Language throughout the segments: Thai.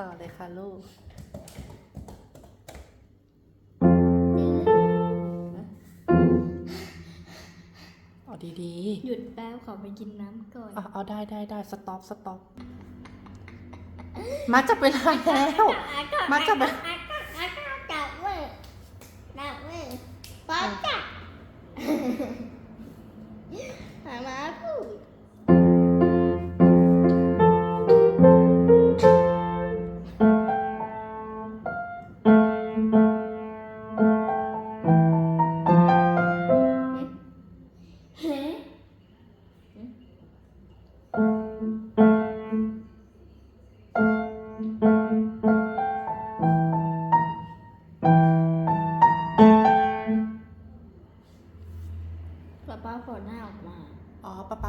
ต่อเลยค่ะลูกเอาดีหยุดแป๊บขอไปกินน้ำก่อน ๆเอาเอาได้ได้ได้สต็อปสต็อปมาจับเวลาแล้ว มาจับเวลาจับมือจับมือป๊อจับหามาพู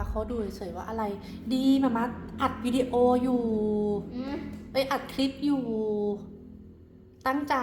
เขาดูเฉยๆว่าอะไร ดีมามาอัดวิดีโออยู่ อืมเอ้ยอัดคลิปอยู่ ตั้งใจ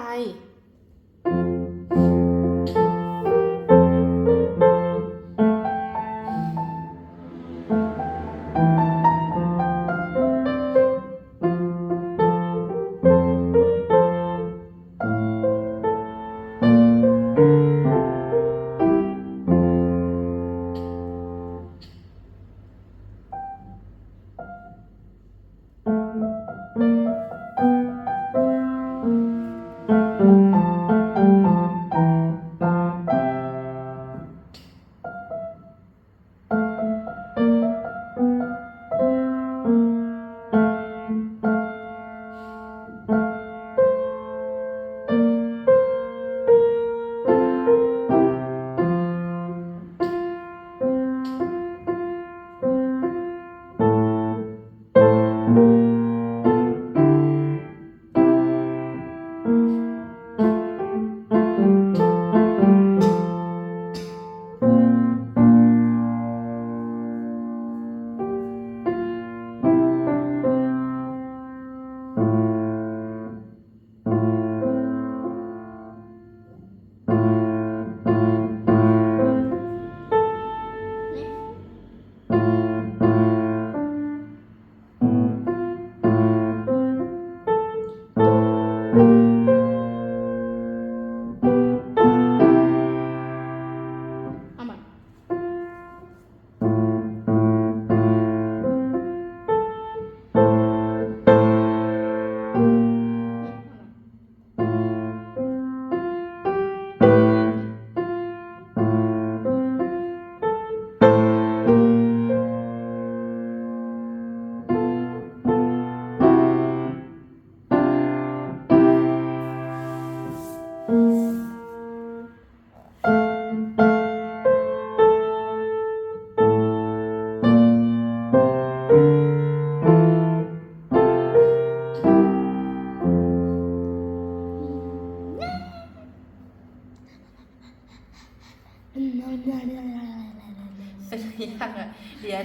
อนน